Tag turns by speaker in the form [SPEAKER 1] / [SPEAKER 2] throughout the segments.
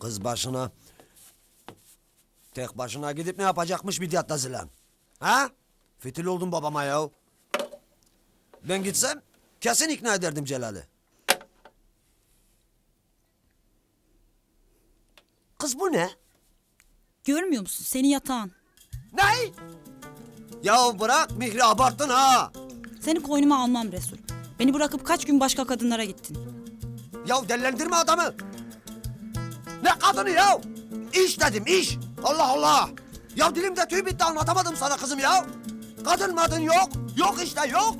[SPEAKER 1] Kız başına... Tek başına gidip ne yapacakmış Midyat'ta Zilan? Ha? Fitil oldun babama ya. Ben gitsem kesin ikna ederdim Celal'i. Kız bu ne?
[SPEAKER 2] Görmüyor musun? Senin yatağın.
[SPEAKER 1] Ne? Ya bırak Mihri abarttın ha.
[SPEAKER 2] Seni koynuma almam Resul. Beni bırakıp kaç gün başka kadınlara gittin.
[SPEAKER 1] Ya dellendirme adamı. Ne kadını ya? İş dedim iş. Allah Allah. Ya dilimde tüy bitti anlatamadım sana kızım ya. Kadın madın yok. Yok işte yok.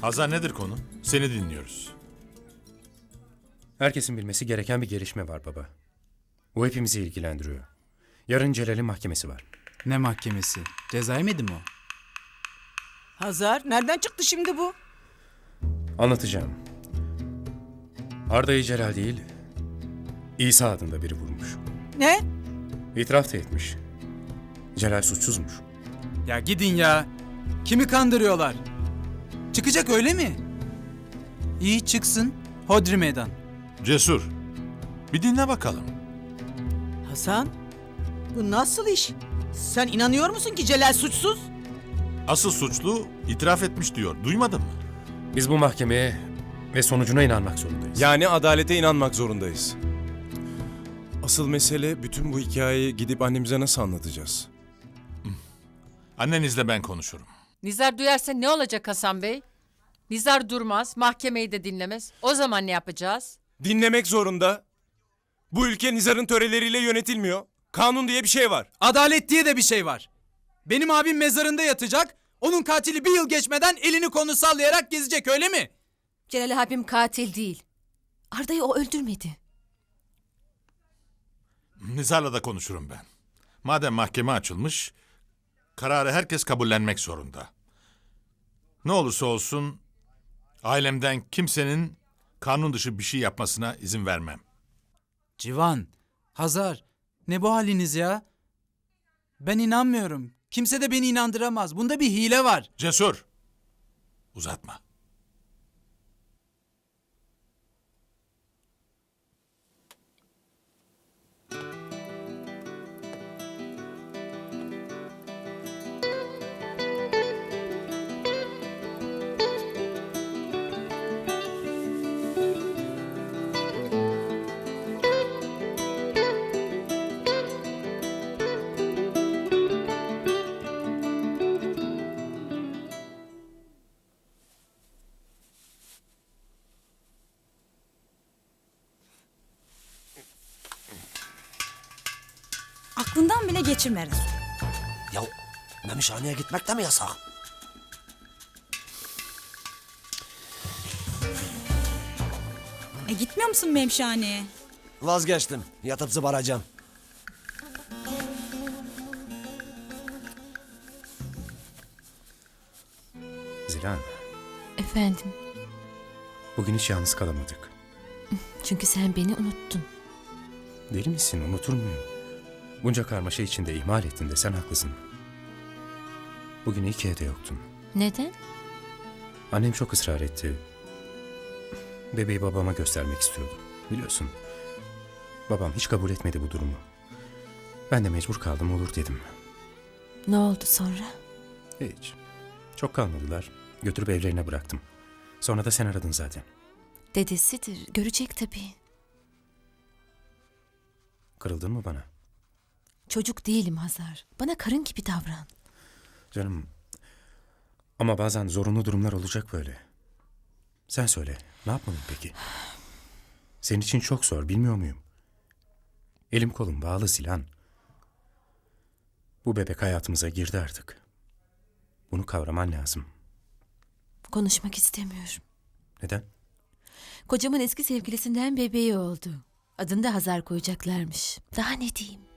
[SPEAKER 3] Hazar nedir konu? Seni dinliyoruz.
[SPEAKER 4] Herkesin bilmesi gereken bir gelişme var baba. Bu hepimizi ilgilendiriyor. Yarın Celal'in mahkemesi var.
[SPEAKER 5] Ne mahkemesi? Ceza yemedi mi o?
[SPEAKER 6] Hazar nereden çıktı şimdi bu?
[SPEAKER 4] Anlatacağım. Arda'yı Celal değil, İsa adında biri vurmuş.
[SPEAKER 6] Ne?
[SPEAKER 4] İtiraf da etmiş. Celal suçsuzmuş.
[SPEAKER 5] Ya gidin ya. Kimi kandırıyorlar? Çıkacak öyle mi? İyi çıksın. Hodri meydan.
[SPEAKER 3] Cesur. Bir dinle bakalım.
[SPEAKER 6] Hasan bu nasıl iş? Sen inanıyor musun ki Celal suçsuz?
[SPEAKER 3] Asıl suçlu itiraf etmiş diyor. Duymadın mı?
[SPEAKER 4] Biz bu mahkemeye ve sonucuna inanmak zorundayız.
[SPEAKER 7] Yani adalete inanmak zorundayız. Asıl mesele bütün bu hikayeyi gidip annemize nasıl anlatacağız?
[SPEAKER 3] Annenizle ben konuşurum.
[SPEAKER 8] Nizar duyarsa ne olacak Hasan Bey? Nizar durmaz, mahkemeyi de dinlemez. O zaman ne yapacağız?
[SPEAKER 7] Dinlemek zorunda. Bu ülke Nizar'ın töreleriyle yönetilmiyor. Kanun diye bir şey var.
[SPEAKER 5] Adalet diye de bir şey var. Benim abim mezarında yatacak. Onun katili bir yıl geçmeden elini konu sallayarak gezecek öyle mi?
[SPEAKER 9] Celal abim katil değil. Arda'yı o öldürmedi.
[SPEAKER 3] Nizar'la da konuşurum ben. Madem mahkeme açılmış, kararı herkes kabullenmek zorunda. Ne olursa olsun ailemden kimsenin kanun dışı bir şey yapmasına izin vermem.
[SPEAKER 5] Civan, Hazar, ne bu haliniz ya? Ben inanmıyorum. Kimse de beni inandıramaz. Bunda bir hile var.
[SPEAKER 3] Cesur. Uzatma.
[SPEAKER 2] Geçirme Resul.
[SPEAKER 1] Ya memişhaneye gitmek de mi yasak?
[SPEAKER 2] E gitmiyor musun memşaneye?
[SPEAKER 1] Vazgeçtim. Yatıp zıbaracağım.
[SPEAKER 4] Zilan,
[SPEAKER 9] Efendim,
[SPEAKER 4] bugün hiç yalnız kalamadık.
[SPEAKER 9] çünkü sen beni unuttun.
[SPEAKER 4] Deli misin, unutur muyum? Bunca karmaşa içinde ihmal ettin de sen haklısın. Bugün ilk evde yoktun.
[SPEAKER 9] Neden?
[SPEAKER 4] Annem çok ısrar etti. Bebeği babama göstermek istiyordu. Biliyorsun. Babam hiç kabul etmedi bu durumu. Ben de mecbur kaldım olur dedim.
[SPEAKER 9] Ne oldu sonra?
[SPEAKER 4] Hiç. Çok kalmadılar. Götürüp evlerine bıraktım. Sonra da sen aradın zaten.
[SPEAKER 9] Dedesidir, görecek tabii.
[SPEAKER 4] Kırıldın mı bana?
[SPEAKER 9] Çocuk değilim Hazar. Bana karın gibi davran.
[SPEAKER 4] Canım. Ama bazen zorunlu durumlar olacak böyle. Sen söyle. Ne yapmalıyım peki? Senin için çok zor bilmiyor muyum? Elim kolum bağlı Zilan. Bu bebek hayatımıza girdi artık. Bunu kavraman lazım.
[SPEAKER 9] Konuşmak istemiyorum.
[SPEAKER 4] Neden?
[SPEAKER 9] Kocamın eski sevgilisinden bebeği oldu. Adını da Hazar koyacaklarmış. Daha ne diyeyim?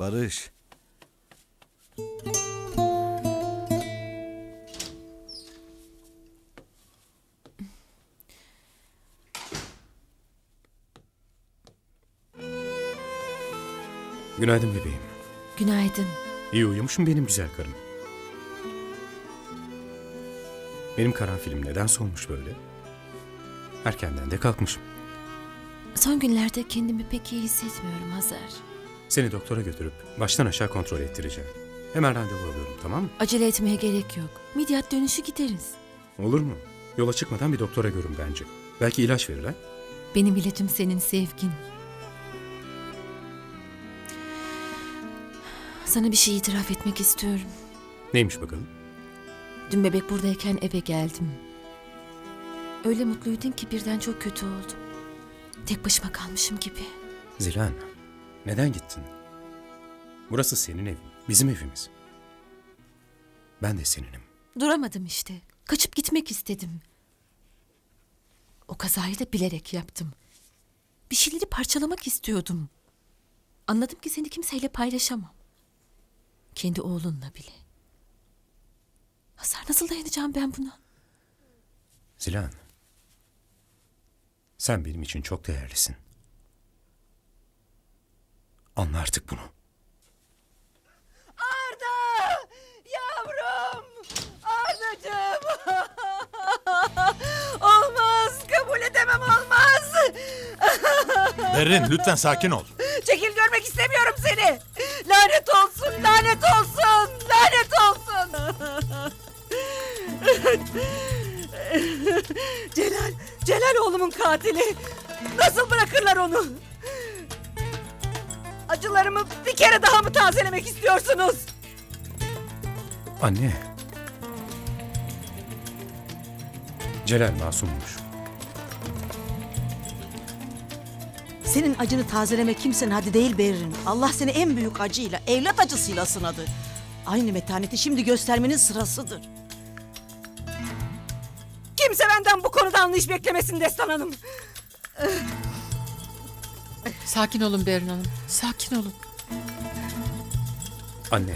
[SPEAKER 1] Barış.
[SPEAKER 4] Günaydın bebeğim.
[SPEAKER 9] Günaydın.
[SPEAKER 4] İyi uyumuşum benim güzel karım. Benim karanfilim neden solmuş böyle? Erkenden de kalkmışım.
[SPEAKER 9] Son günlerde kendimi pek iyi hissetmiyorum Hazar.
[SPEAKER 4] Seni doktora götürüp baştan aşağı kontrol ettireceğim. Hemen randevu alıyorum tamam mı?
[SPEAKER 9] Acele etmeye gerek yok. Midyat dönüşü gideriz.
[SPEAKER 4] Olur mu? Yola çıkmadan bir doktora görün bence. Belki ilaç verir ha?
[SPEAKER 9] Benim ilacım senin sevgin. Sana bir şey itiraf etmek istiyorum.
[SPEAKER 4] Neymiş bakalım?
[SPEAKER 9] Dün bebek buradayken eve geldim. Öyle mutluydun ki birden çok kötü oldum. Tek başıma kalmışım gibi.
[SPEAKER 4] Zilan, neden gittin? Burası senin evin, bizim evimiz. Ben de seninim.
[SPEAKER 9] Duramadım işte. Kaçıp gitmek istedim. O kazayı da bilerek yaptım. Bir şeyleri parçalamak istiyordum. Anladım ki seni kimseyle paylaşamam. Kendi oğlunla bile. Hasar nasıl dayanacağım ben buna?
[SPEAKER 4] Zilan, sen benim için çok değerlisin. Anla artık bunu.
[SPEAKER 6] Arda! Yavrum! Ardacığım! olmaz! Kabul edemem olmaz!
[SPEAKER 3] Berrin lütfen sakin ol.
[SPEAKER 6] Çekil görmek istemiyorum seni! Lanet olsun! Lanet olsun! Lanet olsun! Celal! Celal oğlumun katili! Nasıl bırakırlar onu? Acılarımı bir kere daha mı tazelemek istiyorsunuz?
[SPEAKER 4] Anne. Celal masummuş.
[SPEAKER 6] Senin acını tazeleme kimsenin haddi değil Berrin. Allah seni en büyük acıyla, evlat acısıyla sınadı. Aynı metaneti şimdi göstermenin sırasıdır. Kimse benden bu konuda anlayış beklemesin Destan Hanım.
[SPEAKER 8] Sakin olun Berin Hanım. Sakin olun.
[SPEAKER 4] Anne.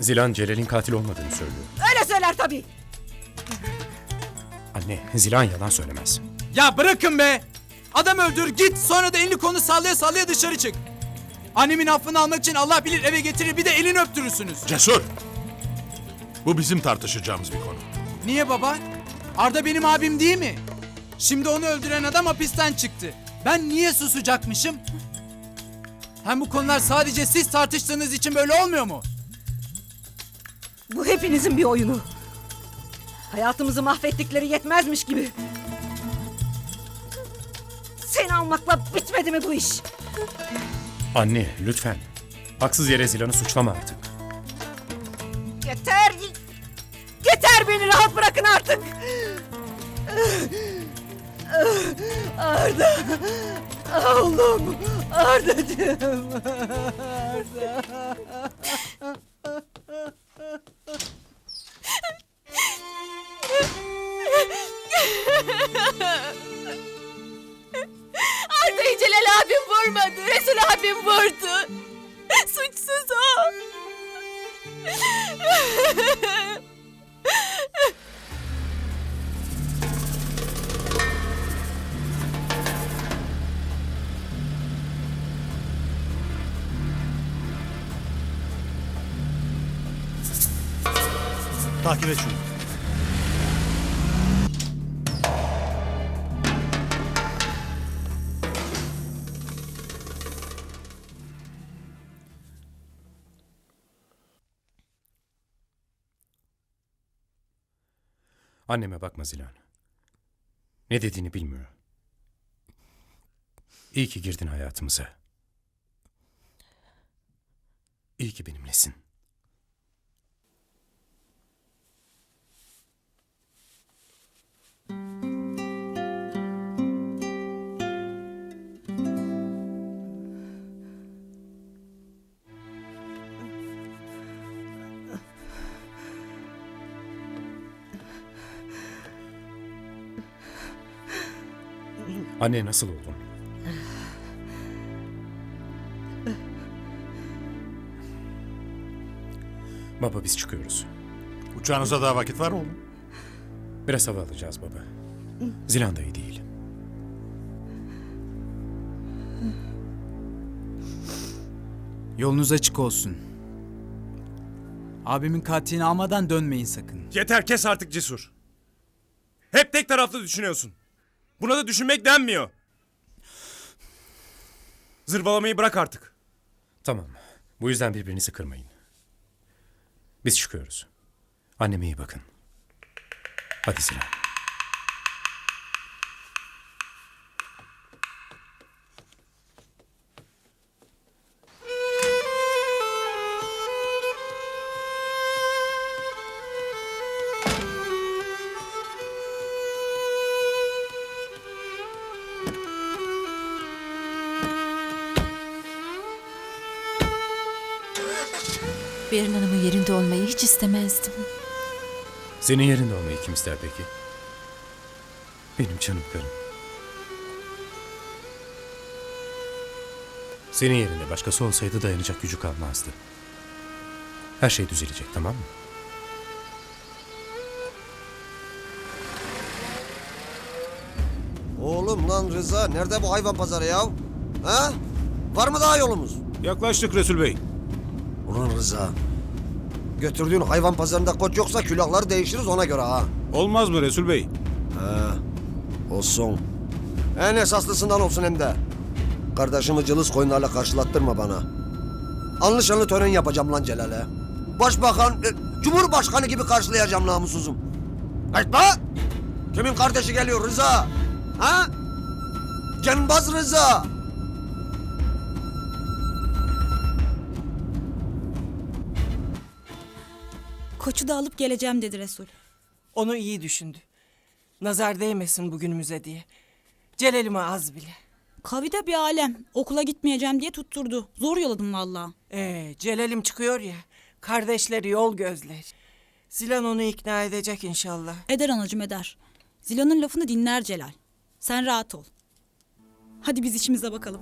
[SPEAKER 4] Zilan Celal'in katil olmadığını söylüyor.
[SPEAKER 6] Öyle söyler tabii.
[SPEAKER 4] Anne, Zilan yalan söylemez.
[SPEAKER 5] Ya bırakın be. Adam öldür git sonra da elini konu sallaya sallaya dışarı çık. Annemin affını almak için Allah bilir eve getirir bir de elini öptürürsünüz.
[SPEAKER 3] Cesur. Bu bizim tartışacağımız bir konu.
[SPEAKER 5] Niye baba? Arda benim abim değil mi? Şimdi onu öldüren adam hapisten çıktı. Ben niye susacakmışım? Hem bu konular sadece siz tartıştığınız için böyle olmuyor mu?
[SPEAKER 6] Bu hepinizin bir oyunu. Hayatımızı mahvettikleri yetmezmiş gibi. Seni almakla bitmedi mi bu iş?
[SPEAKER 4] Anne, lütfen. Haksız yere Zilan'ı suçlama artık.
[SPEAKER 6] Yeter! Yeter beni rahat bırakın artık! Arda! Oğlum! Ardacığım! Arda!
[SPEAKER 9] Arda'yı Celal abim vurmadı. Resul abim vurdu. Suçsuz o.
[SPEAKER 1] Takip et şunu.
[SPEAKER 4] Anneme bakma Zilan. Ne dediğini bilmiyor. İyi ki girdin hayatımıza. İyi ki benimlesin. Anne nasıl oldun? baba biz çıkıyoruz.
[SPEAKER 3] Uçağınıza daha vakit var oğlum.
[SPEAKER 4] Biraz hava alacağız baba. Zilanda'yı değil.
[SPEAKER 5] Yolunuz açık olsun. Abimin katilini almadan dönmeyin sakın.
[SPEAKER 7] Yeter kes artık Cesur. Hep tek taraflı düşünüyorsun. Buna da düşünmek denmiyor. Zırvalamayı bırak artık.
[SPEAKER 4] Tamam. Bu yüzden birbirinizi kırmayın. Biz çıkıyoruz. Anneme iyi bakın. Hadi Zilan.
[SPEAKER 9] Berin Hanım'ın yerinde olmayı hiç istemezdim.
[SPEAKER 4] Senin yerinde olmayı kim ister peki? Benim canım karım. Senin yerinde başkası olsaydı dayanacak gücü kalmazdı. Her şey düzelecek tamam mı?
[SPEAKER 1] Oğlum lan Rıza nerede bu hayvan pazarı ya? Ha? Var mı daha yolumuz?
[SPEAKER 7] Yaklaştık Resul Bey.
[SPEAKER 1] Ulan Rıza. Götürdüğün hayvan pazarında koç yoksa külahları değişiriz ona göre ha.
[SPEAKER 7] Olmaz mı Resul Bey?
[SPEAKER 1] Olsun. En esaslısından olsun hem de. Kardeşimi cılız koyunlarla karşılattırma bana. Anlı şanlı tören yapacağım lan Celal'e. Başbakan, e, Cumhurbaşkanı gibi karşılayacağım namussuzum. Kaçma! Kimin kardeşi geliyor Rıza? Ha? Cenbaz Rıza!
[SPEAKER 2] Koçu da alıp geleceğim dedi Resul.
[SPEAKER 10] Onu iyi düşündü. Nazar değmesin bugünümüze diye. Celal'ime az bile.
[SPEAKER 2] Kavi de bir alem. Okula gitmeyeceğim diye tutturdu. Zor yoladım valla.
[SPEAKER 10] Ee, Celal'im çıkıyor ya. Kardeşleri yol gözler. Zilan onu ikna edecek inşallah.
[SPEAKER 2] Eder anacım eder. Zila'nın lafını dinler Celal. Sen rahat ol. Hadi biz işimize bakalım.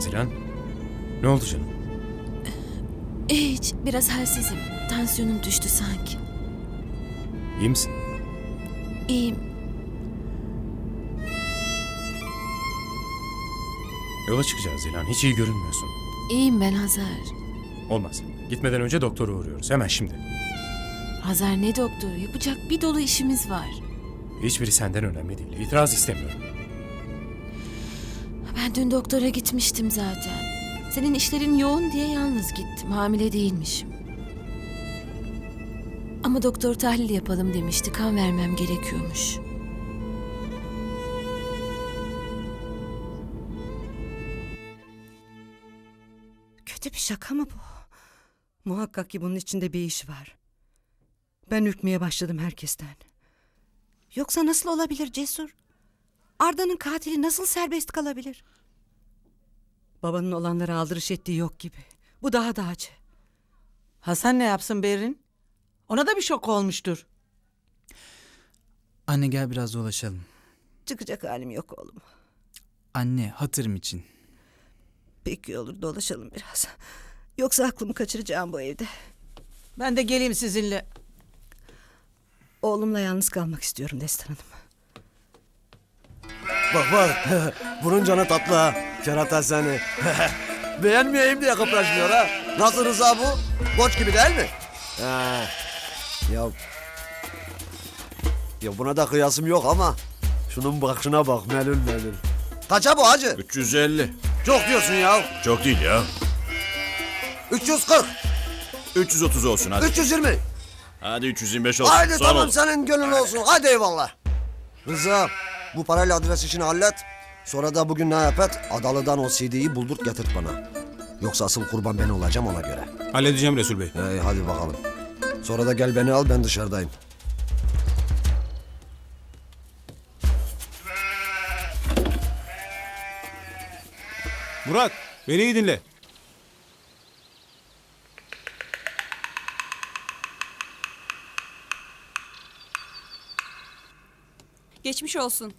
[SPEAKER 4] Zilan, ne oldu canım?
[SPEAKER 9] Hiç biraz halsizim. Tansiyonum düştü sanki.
[SPEAKER 4] İyi misin?
[SPEAKER 9] İyiyim.
[SPEAKER 4] Yola çıkacağız Zilan. Hiç iyi görünmüyorsun.
[SPEAKER 9] İyiyim ben Hazar.
[SPEAKER 4] Olmaz. Gitmeden önce doktora uğruyoruz. Hemen şimdi.
[SPEAKER 9] Hazar ne doktoru? Yapacak bir dolu işimiz var.
[SPEAKER 4] Hiçbiri senden önemli değil. İtiraz istemiyorum.
[SPEAKER 9] Ben dün doktora gitmiştim zaten. Senin işlerin yoğun diye yalnız gittim. Hamile değilmişim. Ama doktor tahlil yapalım demişti. Kan vermem gerekiyormuş.
[SPEAKER 6] Kötü bir şaka mı bu? Muhakkak ki bunun içinde bir iş var. Ben ürkmeye başladım herkesten. Yoksa nasıl olabilir Cesur? Arda'nın katili nasıl serbest kalabilir? Babanın olanlara aldırış ettiği yok gibi. Bu daha da acı.
[SPEAKER 10] Hasan ne yapsın Berin? Ona da bir şok olmuştur.
[SPEAKER 5] Anne gel biraz dolaşalım.
[SPEAKER 6] Çıkacak halim yok oğlum.
[SPEAKER 5] Anne hatırım için.
[SPEAKER 6] Peki olur dolaşalım biraz. Yoksa aklımı kaçıracağım bu evde.
[SPEAKER 10] Ben de geleyim sizinle.
[SPEAKER 6] Oğlumla yalnız kalmak istiyorum Destan Hanım.
[SPEAKER 1] Bak bak. Bunun canı tatlı ha. Kerata seni. Beğenmeyeyim diye kıpraşmıyor ha. Nasıl Rıza bu? Koç gibi değil mi? Ha. Ya. Ya buna da kıyasım yok ama. Şunun bakışına bak melül melül. Kaça bu hacı?
[SPEAKER 7] 350.
[SPEAKER 1] Çok diyorsun ya.
[SPEAKER 7] Çok değil ya.
[SPEAKER 1] 340,
[SPEAKER 7] 330 olsun hadi.
[SPEAKER 1] 320.
[SPEAKER 7] Hadi 325
[SPEAKER 1] Haydi tamam senin gönlün olsun. Hadi eyvallah. Rıza bu parayla adres işini hallet. Sonra da bugün ne yap et? Adalı'dan o CD'yi buldur getir bana. Yoksa asıl kurban ben olacağım ona göre.
[SPEAKER 7] Halledeceğim Resul Bey.
[SPEAKER 1] Hey, hadi bakalım. Sonra da gel beni al ben dışarıdayım.
[SPEAKER 7] Murat beni iyi dinle.
[SPEAKER 11] Geçmiş olsun.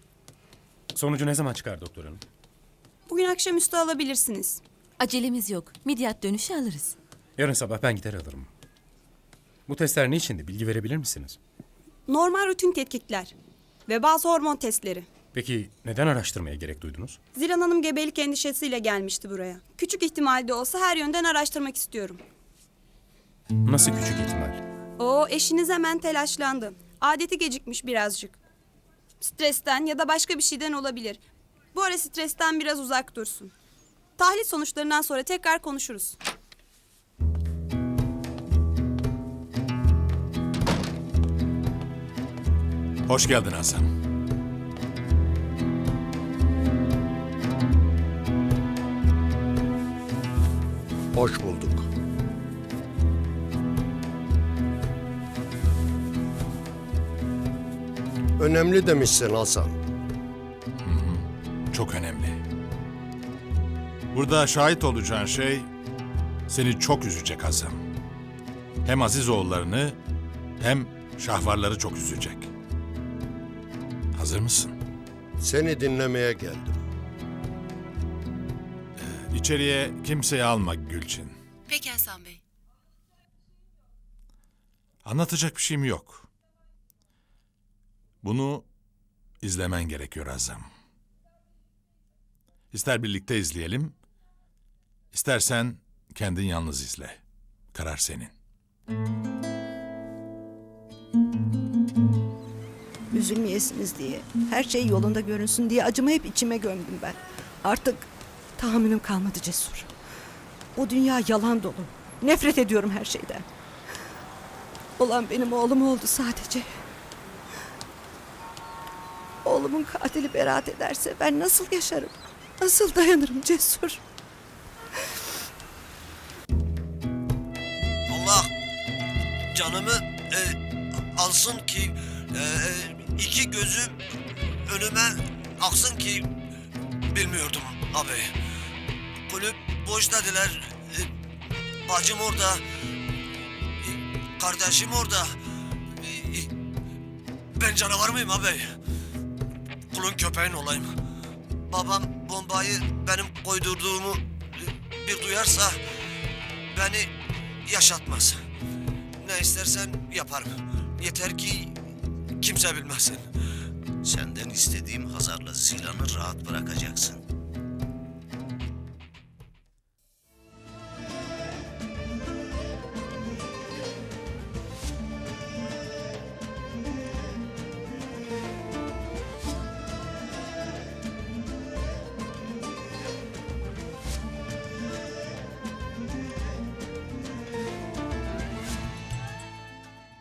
[SPEAKER 4] Sonucu ne zaman çıkar doktor hanım?
[SPEAKER 11] Bugün akşamüstü alabilirsiniz.
[SPEAKER 9] Acelemiz yok. Midyat dönüşü alırız.
[SPEAKER 4] Yarın sabah ben gider alırım. Bu testler ne içindi bilgi verebilir misiniz?
[SPEAKER 11] Normal rutin tetkikler ve bazı hormon testleri.
[SPEAKER 4] Peki neden araştırmaya gerek duydunuz?
[SPEAKER 11] Zilan Hanım gebelik endişesiyle gelmişti buraya. Küçük ihtimalde olsa her yönden araştırmak istiyorum.
[SPEAKER 4] Nasıl küçük ihtimal?
[SPEAKER 11] O eşiniz hemen telaşlandı. Adeti gecikmiş birazcık. Stresten ya da başka bir şeyden olabilir. Bu ara stresten biraz uzak dursun. Tahlil sonuçlarından sonra tekrar konuşuruz.
[SPEAKER 3] Hoş geldin Hasan.
[SPEAKER 1] Hoş bulduk. Önemli demişsin Hasan.
[SPEAKER 3] Çok önemli. Burada şahit olacağın şey seni çok üzecek Hasan. Hem Azizoğullarını hem şahvarları çok üzecek. Hazır mısın?
[SPEAKER 1] Seni dinlemeye geldim.
[SPEAKER 3] İçeriye kimseyi alma Gülçin.
[SPEAKER 9] Peki Hasan Bey.
[SPEAKER 3] Anlatacak bir şeyim yok. Bunu izlemen gerekiyor Azam. İster birlikte izleyelim, istersen kendin yalnız izle. Karar senin.
[SPEAKER 6] Üzülmeyesiniz diye, her şey yolunda görünsün diye acımı hep içime gömdüm ben. Artık tahammülüm kalmadı cesur. O dünya yalan dolu. Nefret ediyorum her şeyden. Olan benim oğlum oldu sadece. Oğlumun katili beraat ederse ben nasıl yaşarım? Nasıl dayanırım cesur?
[SPEAKER 1] Allah canımı e, alsın ki e, iki gözüm önüme aksın ki bilmiyordum abi. Kulüp boş dediler. E, bacım orada. E, kardeşim orada. E, e, ben canavar mıyım abi? Kulun köpeğin olayım. Babam bombayı benim koydurduğumu bir duyarsa beni yaşatmaz. Ne istersen yaparım. Yeter ki kimse bilmesin.
[SPEAKER 12] Senden istediğim Hazar'la Zilan'ı rahat bırakacaksın.